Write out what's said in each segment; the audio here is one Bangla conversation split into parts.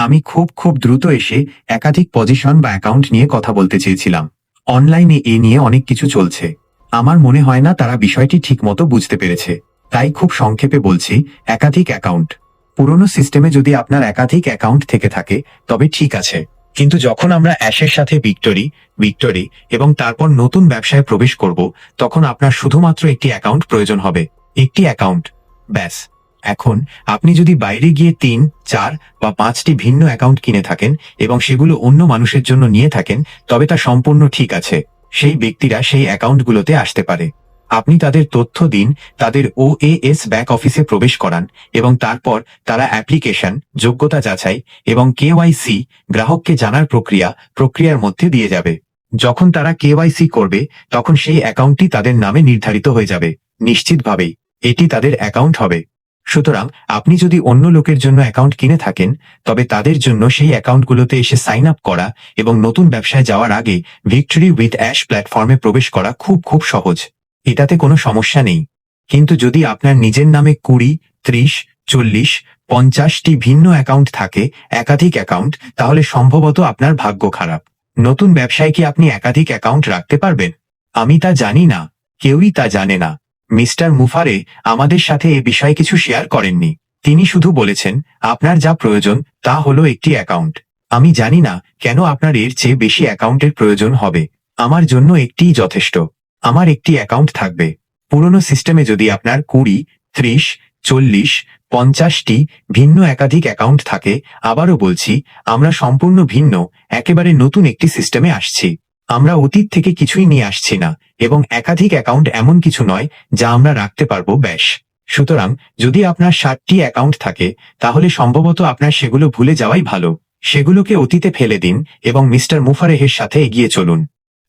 আমি খুব খুব দ্রুত এসে একাধিক পজিশন বা অ্যাকাউন্ট নিয়ে কথা বলতে চেয়েছিলাম। অনলাইনে এ নিয়ে অনেক কিছু চলছে। আমার মনে হয় না তারা বিষয়টি ঠিকমতো বুঝতে পেরেছে। তাই খুব সংক্ষেপে বলছি, একাধিক অ্যাকাউন্ট। পুরনো সিস্টেমে যদি আপনার একাধিক অ্যাকাউন্ট থেকে থাকে, তবে ঠিক আছে। কিন্তু যখন আমরা অ্যাশের সাথে ভিক্টোরি ভিক্টোরি এবং তারপর নতুন ব্যবসায় প্রবেশ করব, তখন আপনার শুধুমাত্র একটি অ্যাকাউন্ট প্রয়োজন হবে। একটি অ্যাকাউন্ট। ব্যাস। এখন আপনি যদি বাইরে গিয়ে তিন, চার বা পাঁচটি ভিন্ন অ্যাকাউন্ট কিনে থাকেন এবং সেগুলো অন্য মানুষের জন্য নিয়ে থাকেন, তবে তা সম্পূর্ণ ঠিক আছে। সেই ব্যক্তিরা সেই অ্যাকাউন্টগুলোতে আসতে পারে। আপনি তাদের তথ্য দিন, তাদের ওএএস ব্যাক অফিসে প্রবেশ করান এবং তারপর তারা অ্যাপ্লিকেশন, যোগ্যতা যাচাই এবং কেওয়াইসি গ্রাহককে জানার প্রক্রিয়া, প্রক্রিয়ার মধ্যে দিয়ে যাবে। যখন তারা কেওয়াইসি করবে, তখন সেই অ্যাকাউন্টটি তাদের নামে নির্ধারিত হয়ে যাবে। নিশ্চিতভাবেই এটি তাদের অ্যাকাউন্ট হবে। সুতরাং আপনি যদি অন্য লোকের জন্য অ্যাকাউন্ট কিনে থাকেন, তবে তাদের জন্য সেই অ্যাকাউন্টগুলোতে এসে সাইন আপ করা এবং নতুন ব্যবসায় যাওয়ার আগে ভিক্টরি উইথ অ্যাশ প্ল্যাটফর্মে প্রবেশ করা খুব খুব সহজ। এটাতে কোনো সমস্যা নেই। কিন্তু যদি আপনার নিজের নামে কুড়ি, ত্রিশ, চল্লিশ, পঞ্চাশটি ভিন্ন অ্যাকাউন্ট থাকে, একাধিক অ্যাকাউন্ট, তাহলে সম্ভবত আপনার ভাগ্য খারাপ। নতুন ব্যবসায় কি আপনি একাধিক অ্যাকাউন্ট রাখতে পারবেন? আমি তা জানি না। কেউই তা জানে না। মিস্টার মুফারে আমাদের সাথে এ বিষয়ে কিছু শেয়ার করেননি। তিনি শুধু বলেছেন, আপনার যা প্রয়োজন, তা হলো একটি অ্যাকাউন্ট। আমি জানি না কেন আপনার এর চেয়ে বেশি অ্যাকাউন্টের প্রয়োজন হবে। আমার জন্য একটিই যথেষ্ট। আমার একটি অ্যাকাউন্ট থাকবে। পুরনো সিস্টেমে যদি আপনার কুড়ি, ত্রিশ, চল্লিশ, পঞ্চাশটি ভিন্ন একাধিক অ্যাকাউন্ট থাকে, আবারও বলছি, আমরা সম্পূর্ণ ভিন্ন, একেবারে নতুন একটি সিস্টেমে আসছি। আমরা অতীত থেকে কিছুই নিয়ে আসছি না, এবং একাধিক অ্যাকাউন্ট এমন কিছু নয় যা আমরা রাখতে পারব, ব্যাস। সুতরাং, যদি আপনার ষাটটি অ্যাকাউন্ট থাকে, তাহলে সম্ভবত আপনার সেগুলো ভুলে যাওয়াই ভালো। সেগুলোকে অতীতে ফেলে দিন এবং মিস্টার মুফারেহের সাথে এগিয়ে চলুন।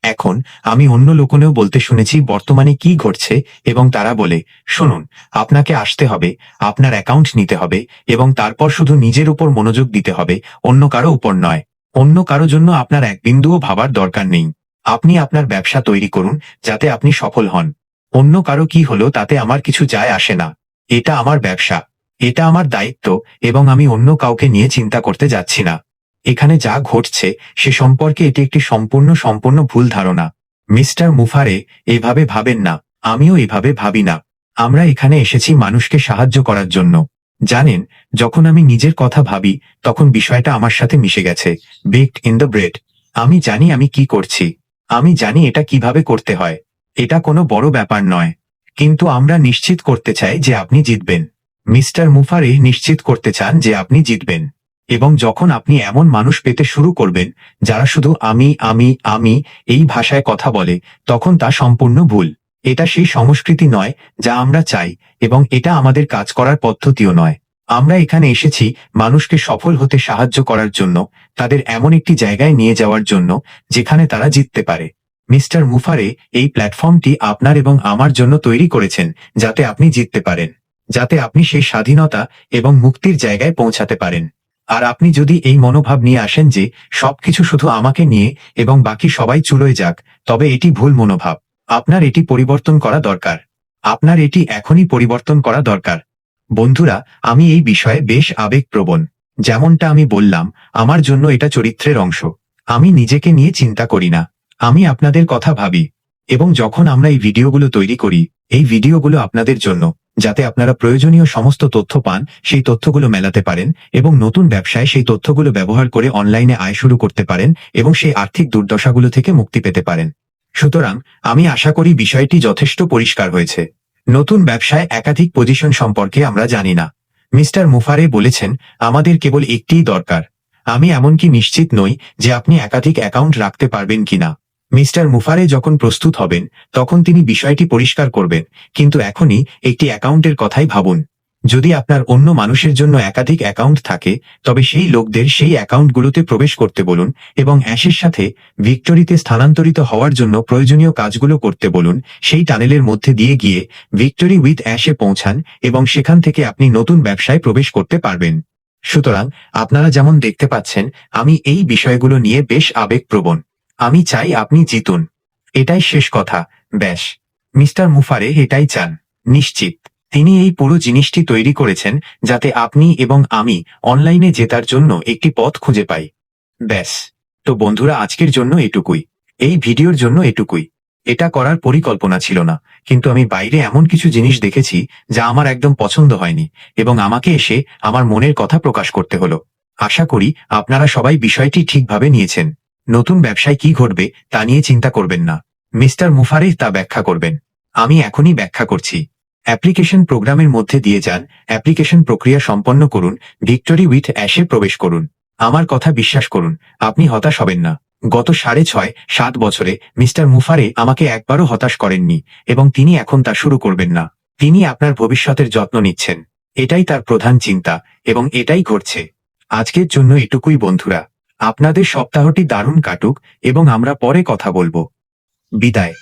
এখন, আমি অন্য লোকনেও বলতে শুনেছি বর্তমানে কি ঘটছে এবং তারা বলে, শুনুন, আপনাকে আসতে হবে, আপনার অ্যাকাউন্ট নিতে হবে এবং তারপর শুধু নিজের উপর মনোযোগ দিতে হবে, অন্য কারও উপর নয়। অন্য কারও জন্য আপনার এক বিন্দুও ভাবার দরকার নেই। আপনি আপনার ব্যবসা তৈরি করুন, যাতে আপনি সফল হন। অন্য কারও কি হলো তাতে আমার কিছু যায় আসে না। এটা আমার ব্যবসা। এটা আমার দায়িত্ব, এবং আমি অন্য কাউকে নিয়ে চিন্তা করতে যাচ্ছি না। এখানে যা ঘটছে, সে সম্পর্কে এটি একটি সম্পূর্ণ সম্পূর্ণ ভুল ধারণা। মিস্টার মুফারে, এভাবে ভাবেন না। আমিও এভাবে ভাবি না। আমরা এখানে এসেছি মানুষকে সাহায্য করার জন্য। জানেন, যখন আমি নিজের কথা ভাবি, তখন বিষয়টা আমার সাথে মিশে গেছে। বেকড ইন দ্য ব্রেড আমি জানি আমি কি করছি। আমি জানি এটা কীভাবে করতে হয়। এটা কোনো বড় ব্যাপার নয়। কিন্তু আমরা নিশ্চিত করতে চাই যে আপনি জিতবেন। মিস্টার মুফারে নিশ্চিত করতে চান যে আপনি জিতবেন। এবং যখন আপনি এমন মানুষ পেতে শুরু করবেন, যারা শুধু আমি আমি আমি এই ভাষায় কথা বলে, তখন তা সম্পূর্ণ ভুল। এটা সেই সংস্কৃতি নয় যা আমরা চাই, এবং এটা আমাদের কাজ করার পদ্ধতিও নয়। আমরা এখানে এসেছি মানুষকে সফল হতে সাহায্য করার জন্য, তাদের এমন একটি জায়গায় নিয়ে যাওয়ার জন্য, যেখানে তারা জিততে পারে। মিস্টার মুফারে এই প্ল্যাটফর্মটি আপনার এবং আমার জন্য তৈরি করেছেন, যাতে আপনি জিততে পারেন, যাতে আপনি সেই স্বাধীনতা এবং মুক্তির জায়গায় পৌঁছাতে পারেন। আর আপনি যদি এই মনোভাব নিয়ে আসেন যে সবকিছু শুধু আমাকে নিয়ে এবং বাকি সবাই চুলোয় যাক, তবে এটি ভুল মনোভাব। আপনার এটি পরিবর্তন করা দরকার। আপনার এটি এখনই পরিবর্তন করা দরকার। বন্ধুরা, আমি এই বিষয়ে বেশ আবেগপ্রবণ। যেমনটা আমি বললাম, আমার জন্য এটা চরিত্রের অংশ। আমি নিজেকে নিয়ে চিন্তা করি না। আমি আপনাদের কথা ভাবি। এবং যখন আমরা এই ভিডিওগুলো তৈরি করি, এই ভিডিওগুলো আপনাদের জন্য, যাতে আপনারা প্রয়োজনীয় সমস্ত তথ্য পান, সেই তথ্যগুলো মেলাতে পারেন এবং নতুন ব্যবসায় সেই তথ্যগুলো ব্যবহার করে অনলাইনে আয় শুরু করতে পারেন এবং সেই আর্থিক দুর্দশাগুলো থেকে মুক্তি পেতে পারেন। সুতরাং আমি আশা করি বিষয়টি যথেষ্ট পরিষ্কার হয়েছে। নতুন ব্যবসায় একাধিক পজিশন সম্পর্কে আমরা জানি না। মিস্টার মুফারে বলেছেন, আমাদের কেবল একটিই দরকার। আমি এমনকি নিশ্চিত নই যে আপনি একাধিক অ্যাকাউন্ট রাখতে পারবেন কিনা। মিস্টার মুফারে যখন প্রস্তুত হবেন, তখন তিনি বিষয়টি পরিষ্কার করবেন, কিন্তু এখনই একটি অ্যাকাউন্টের কথাই ভাবুন। যদি আপনার অন্য মানুষের জন্য একাধিক অ্যাকাউন্ট থাকে, তবে সেই লোকদের সেই অ্যাকাউন্টগুলোতে প্রবেশ করতে বলুন এবং অ্যাশের সাথে ভিক্টোরিতে স্থানান্তরিত হওয়ার জন্য প্রয়োজনীয় কাজগুলো করতে বলুন। সেই টানেলের মধ্যে দিয়ে গিয়ে ভিক্টোরি উইথ অ্যাশে পৌঁছান এবং সেখান থেকে আপনি নতুন ব্যবসায় প্রবেশ করতে পারবেন। সুতরাং, আপনারা যেমন দেখতে পাচ্ছেন, আমি এই বিষয়গুলো নিয়ে বেশ আবেগপ্রবণ। আমি চাই আপনি জিতুন। এটাই শেষ কথা। ব্যাস। মিস্টার মুফারে এটাই চান। নিশ্চিত। তিনি এই পুরো জিনিসটি তৈরি করেছেন যাতে আপনি এবং আমি অনলাইনে জেতার জন্য একটি পথ খুঁজে পাই। ব্যাস। তো বন্ধুরা, আজকের জন্য এটুকুই। এই ভিডিওর জন্য এটুকুই। এটা করার পরিকল্পনা ছিল না, কিন্তু আমি বাইরে এমন কিছু জিনিস দেখেছি যা আমার একদম পছন্দ হয়নি এবং আমাকে এসে আমার মনের কথা প্রকাশ করতে হলো। আশা করি আপনারা সবাই বিষয়টি ঠিকভাবে নিয়েছেন। নতুন ব্যবসায় কি ঘটবে তা নিয়ে চিন্তা করবেন না। মিস্টার মুফারে তা ব্যাখ্যা করবেন। আমি এখনই ব্যাখ্যা করছি। অ্যাপ্লিকেশন প্রোগ্রামের মধ্যে দিয়ে যান, অ্যাপ্লিকেশন প্রক্রিয়া সম্পন্ন করুন, ভিক্টোরি উইথ অ্যাশে প্রবেশ করুন। আমার কথা বিশ্বাস করুন, আপনি হতাশ হবেন না। গত সাড়ে ছয়, সাত বছরে মিস্টার মুফারে আমাকে একবারও হতাশ করেননি এবং তিনি এখন তা শুরু করবেন না। তিনি আপনার ভবিষ্যতের যত্ন নিচ্ছেন। এটাই তার প্রধান চিন্তা এবং এটাই ঘটছে। আজকের জন্য এটুকুই বন্ধুরা। আপনাদের সপ্তাহটি দারুণ কাটুক এবং আমরা পরে কথা বলব। বিদায়।